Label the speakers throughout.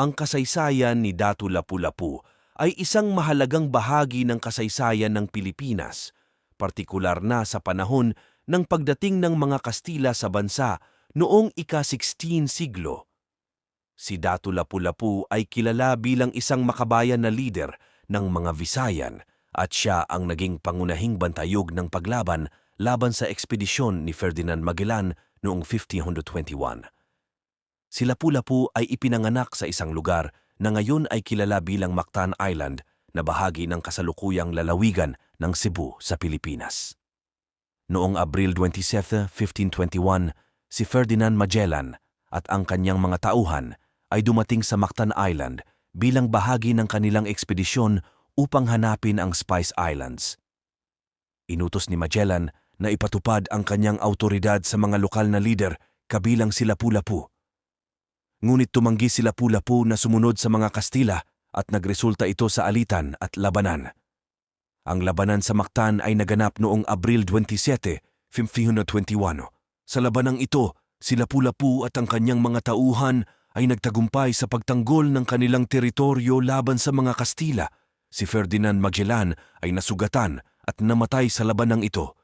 Speaker 1: ang kasaysayan ni Datu Lapu-Lapu ay isang mahalagang bahagi ng kasaysayan ng Pilipinas, partikular na sa panahon ng pagdating ng mga Kastila sa bansa noong ika-16 siglo. Si Datu Lapu-Lapu ay kilala bilang isang makabayan na lider ng mga Visayan at siya ang naging pangunahing bantayog ng paglaban laban sa ekspedisyon ni Ferdinand Magellan noong 1521. Si Lapu-Lapu ay ipinanganak sa isang lugar na ngayon ay kilala bilang Mactan Island na bahagi ng kasalukuyang lalawigan ng Cebu sa Pilipinas. Noong Abril 27, 1521, si Ferdinand Magellan at ang kanyang mga tauhan ay dumating sa Mactan Island bilang bahagi ng kanilang ekspedisyon upang hanapin ang Spice Islands. Inutos ni Magellan na ipatupad ang kanyang autoridad sa mga lokal na lider kabilang si Lapu-Lapu. Ngunit tumanggi si Lapu-Lapu na sumunod sa mga Kastila at nagresulta ito sa alitan at labanan. Ang labanan sa Mactan ay naganap noong Abril 27, 1521. Sa labanang ito, si Lapu-Lapu at ang kanyang mga tauhan ay nagtagumpay sa pagtanggol ng kanilang teritoryo laban sa mga Kastila. Si Ferdinand Magellan ay nasugatan at namatay sa labanang ito.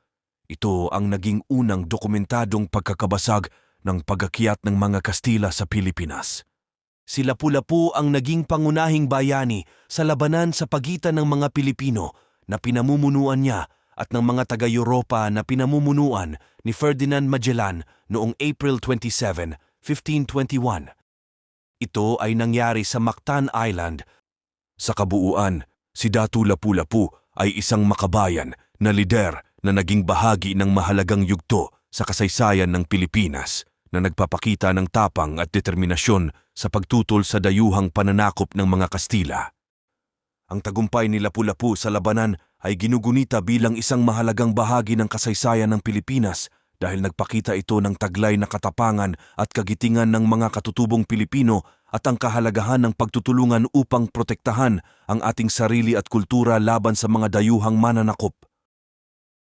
Speaker 1: Ito ang naging unang dokumentadong pagkakabasag ng pagakyat ng mga Kastila sa Pilipinas. Si Lapu-Lapu ang naging pangunahing bayani sa labanan sa pagitan ng mga Pilipino na pinamumunuan niya at ng mga taga-Europa na pinamumunuan ni Ferdinand Magellan noong April 27, 1521. Ito ay nangyari sa Mactan Island. Sa kabuuan, si Datu Lapu-Lapu ay isang makabayan na lider na naging bahagi ng mahalagang yugto sa kasaysayan ng Pilipinas na nagpapakita ng tapang at determinasyon sa pagtutol sa dayuhang pananakop ng mga Kastila. Ang tagumpay ni Lapu-Lapu sa labanan ay ginugunita bilang isang mahalagang bahagi ng kasaysayan ng Pilipinas dahil nagpakita ito ng taglay na katapangan at kagitingan ng mga katutubong Pilipino at ang kahalagahan ng pagtutulungan upang protektahan ang ating sarili at kultura laban sa mga dayuhang mananakop.